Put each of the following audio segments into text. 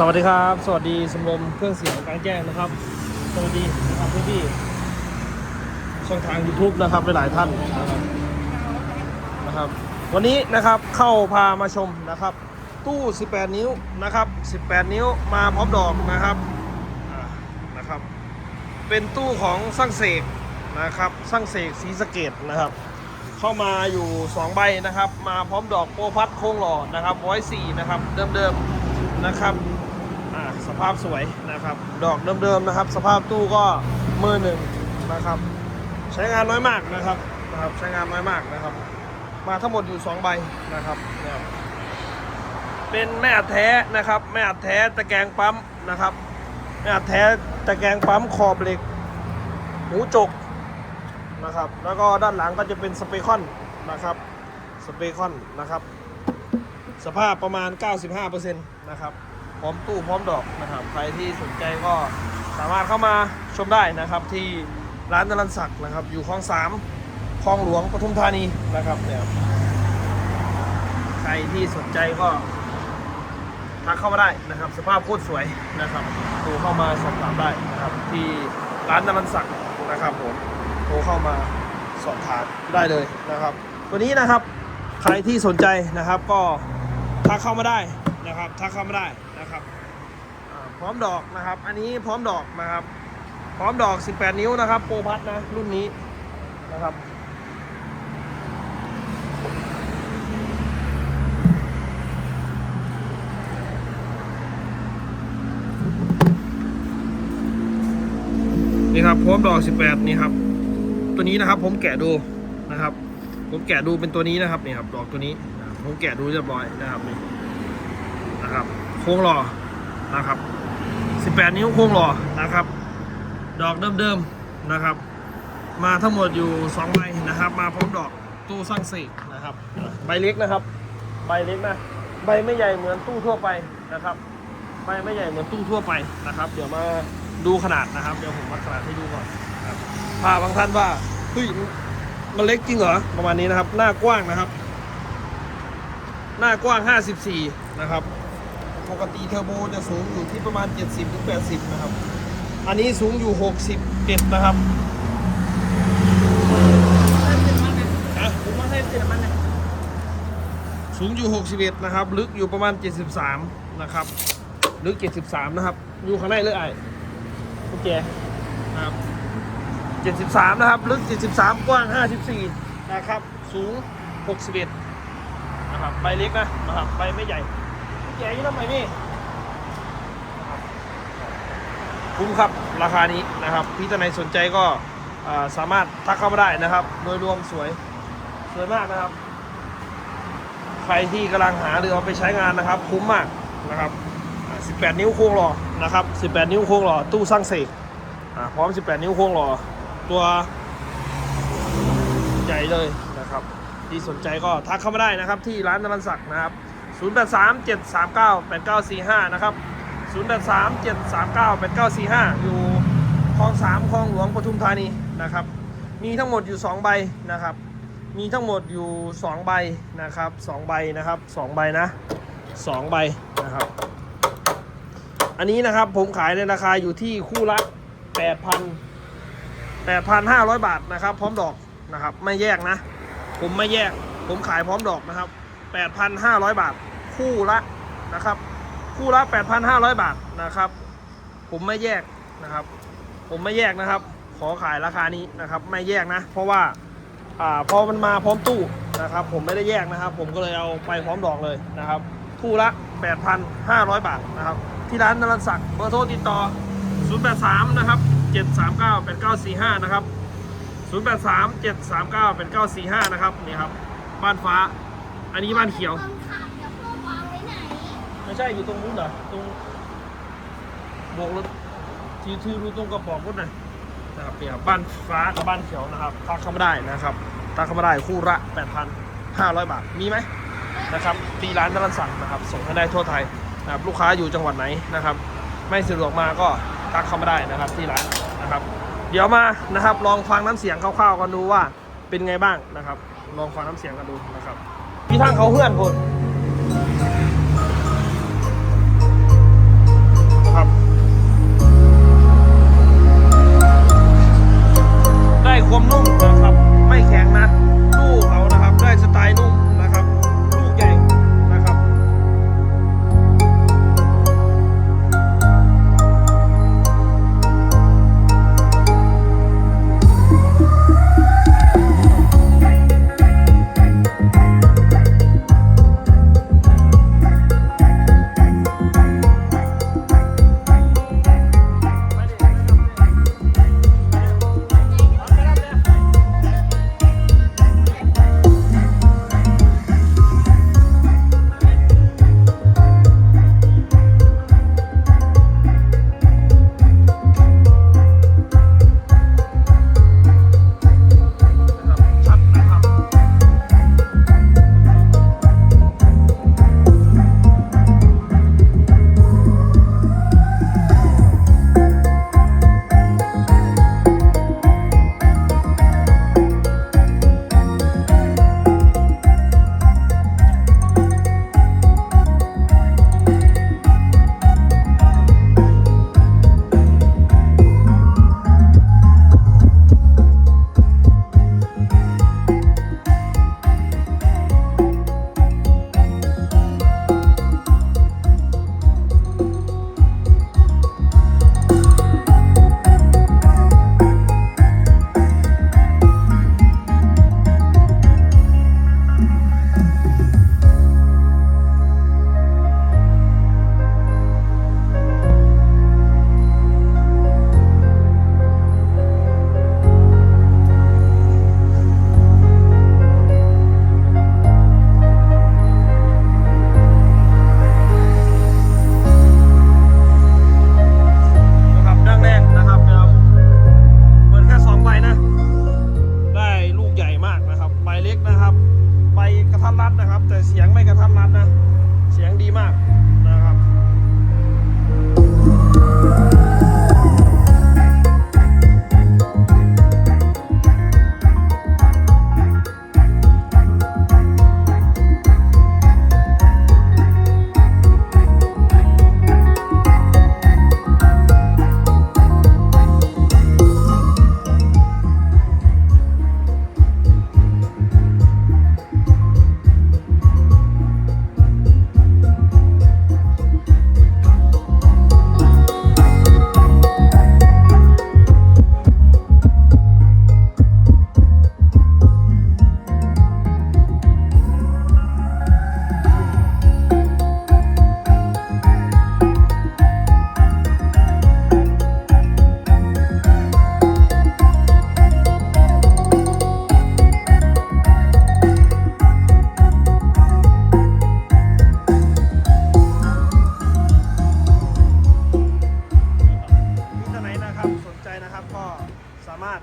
สวัสดีครับ สวัสดีสมรมเครื่องเสียงกลางแจ้งนะครับ สวัสดีนะครับพี่พี่ๆช่องทาง YouTube นะครับหลายๆท่านนะครับนะครับ วันนี้นะครับเข้าพามาชมนะครับ ตู้ 18 นิ้วนะครับ 18 นิ้วมาพร้อมดอกนะครับนะครับ เป็นตู้ของสร้างเสกนะครับสร้างเสกสีสะเกตนะครับ เข้ามาอยู่ 2 ใบนะครับ มาพร้อมดอกโปพัดโค้งหล่อนะครับร้อยสี่นะครับเดิมๆนะครับ ภาพสวยนะครับ ดอกเดิมๆนะครับ สภาพตู้ก็มือหนึ่งนะครับ ใช้งานน้อยมากนะครับนะครับ ใช้งานน้อยมากนะครับ มาทั้งหมดอยู่2ใบนะครับนะครับ เป็นแม่อัดแท้นะครับ แม่อัดแท้ตะแกรงปั๊มนะครับ แม่อัดแท้ตะแกรงปั๊มขอบเหล็ก หูจกนะครับ แล้วก็ด้านหลังก็จะเป็นสเปคอนนะครับ สเปคอนนะครับ สภาพประมาณ 95%นะครับ พร้อมตู้พร้อมดอกนะครับใครที่สนใจก็สามารถเข้ามาชมได้นะครับ ที่ร้านนรันศักดิ์นะครับ อยู่คลองสามคลองหลวงปทุมธานีนะครับเนี่ยใครที่สนใจก็ทักเข้ามาได้นะครับ สภาพโคตรสวยนะครับโทรเข้ามาสอบถามได้นะครับ ที่ร้านนรันศักดิ์นะครับผมโทรเข้ามาสอบถามได้เลยนะครับวันนี้นะครับใครที่สนใจนะครับก็ทักเข้ามาได้ นะครับทักเข้ามาได้นะครับพร้อมดอกนะครับ อันนี้พร้อมดอกนะครับ พร้อมดอก 18 นิ้วนะครับ โปรพัทนะรุ่นนี้นะครับนี่ครับพร้อมดอก 18 นี่ครับ ตัวนี้นะครับผมแกะดูนะครับ ผมแกะดูเป็นตัวนี้นะครับนี่ครับ ดอกตัวนี้ ผมแกะดูเรียบร้อยนะครับนี่ โค้งหล่อนะครับ 18 นิ้วโค้งหล่อนะครับ ดอกเดิมๆนะครับ มาทั้งหมดอยู่2ใบนะครับ มาพร้อมดอกตู้สร้างเสกนะครับ ใบเล็กนะครับ ใบเล็กนะใบไม่ใหญ่เหมือนตู้ทั่วไปนะครับ ใบไม่ใหญ่เหมือนตู้ทั่วไปนะครับ เดี๋ยวมาดูขนาดนะครับ เดี๋ยวผมวัดขนาดให้ดูก่อนนะครับพาบางท่านว่าเฮ้ยมันเล็กจริงเหรอประมาณนี้นะครับ หน้ากว้างนะครับ หน้ากว้าง 54 นะครับ ปกติเทอร์โบจะสูงอยู่ที่ประมาณ 70-80 นะครับ อันนี้สูงอยู่61นะครับฮะผมว่าให้เสร็จมันนะสูงอยู่ 61 นะครับ ลึกอยู่ประมาณ 73 นะครับ ลึก 73 นะครับ อยู่ข้างในเลยไอ้โอเคครับ73 นะครับ ลึก 73 กว้าง 54 นะครับ สูง 61 นะครับ ใบเล็กนะ นะครับ ใบไม่ใหญ่ ใหญ่ยี่ทำไมนี่คุ้มครับราคานี้นะครับ พี่ท่านไหนสนใจก็สามารถทักเข้ามาได้นะครับ โดยรวมสวยสวยมากนะครับ ใครที่กำลังหาหรือเอาไปใช้งานนะครับ คุ้มมากนะครับ 18 นิ้วโค้งหล่อนะครับ 18 นิ้วโค้งหล่อตู้สร้างเสกพร้อม 18 นิ้วโค้งหล่อตัวใหญ่เลยนะครับ ที่สนใจก็ทักเข้ามาได้นะครับ ที่ร้านนรันศักดิ์นะครับ 083 739 8945 นะครับ 083 739 8945 อยู่คลอง 3คลองหลวงปทุมธานีนะครับ มีทั้งหมดอยู่ 2 ใบนะครับ มีทั้งหมดอยู่ 2 ใบนะครับ2ใบนะครับ2ใบนะ2ใบนะครับ อันนี้นะครับผมขายในราคาอยู่ที่คู่ละ 8,000 8,500 บาทนะครับ พร้อมดอกนะครับ ไม่แยกนะ ผมไม่แยก ผมขายพร้อมดอกนะครับ 8,500 บาท คู่ละนะครับ คู่ละ 8,500 บาทนะครับ ผมไม่แยกนะครับ ผมไม่แยกนะครับ ขอขายราคานี้นะครับ ไม่แยกนะ เพราะว่าอ่าพอมันมาพร้อมตู้นะครับ ผมไม่ได้แยกนะครับ ผมก็เลยเอาไปพร้อมดอกเลยนะครับ คู่ละ 8,500 บาทนะครับ ที่ร้านนรันศักดิ์เบอร์โทรติดต่อ 083 นะครับ 739 8945 นะครับ 083 739 8945 นะครับนี่ครับ บ้านฟ้า อันนี้บ้านเขียว ใช่อยู่ตรงนู้นเหรอตรงโบกรถทีที่รู้ตรงกระป๋องรถหน่อยนะครับเนี่ยบบ้านฟ้ากับบ้านเขียวนะครับทักเข้ามาได้นะครับทักเข้ามาได้คู่ละ8,500 บาทมีไหมนะครับที่ร้านนรันสักดิ์นะครับ ส่งให้ได้ทั่วไทยนะครับลูกค้าอยู่จังหวัดไหนนะครับ ไม่สะดวกมาก็ทักเข้ามาได้นะครับที่ร้านนะครับ เดี๋ยวมานะครับ ลองฟังน้ำเสียงคร่าวๆกันดูว่าเป็นไงบ้างนะครับ ลองฟังน้ำเสียงกันดูนะครับพี่ทางเขาเพื่อนคน I'm not. ทัดรัดนะครับ แต่เสียงไม่กระทัดรัดนะ เสียงดีมากนะครับ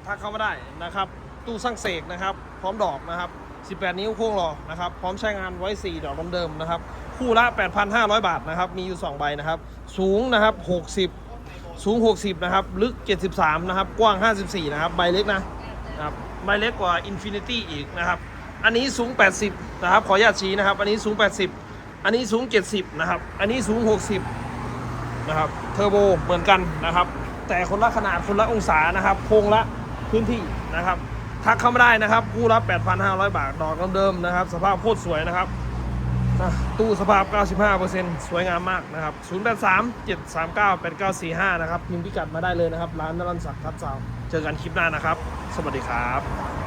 ถ้าเข้าได้นะครับตู้สร้างเสกนะครับ พร้อมดอกนะครับ 18 นิ้วโค้งหล่อนะครับ พร้อมใช้งานไว้ 4 ดอกเดิมๆนะครับ คู่ละ 8,500 บาทนะครับ มีอยู่ 2 ใบนะครับ สูงนะครับ 60 สูง 60 นะครับ ลึก 73 นะครับ กว้าง 54 นะครับ ใบเล็กนะนะครับ ใบเล็กกว่า Infinity อีกนะครับ อันนี้สูง 80 นะครับ ขออนุญาตชี้นะครับ อันนี้สูง 80 อันนี้สูง 70 นะครับ อันนี้สูง 60 นะครับ เทอร์โบเหมือนกันนะครับ แต่คนละขนาด คนละองศานะครับ โครงละ พื้นที่นะครับทักเข้ามาได้นะครับคู่รับ 8,500 บาท ดอกเดิมๆนะครับ สภาพโคตรสวยนะครับ ตู้สภาพ 95%สวยงามมากนะครับ 083 739 8945 นะครับพิมพ์พิกัดมาได้เลยนะครับ ร้านนรันศักดิ์ทับสาว เจอกันคลิปหน้านะครับ สวัสดีครับ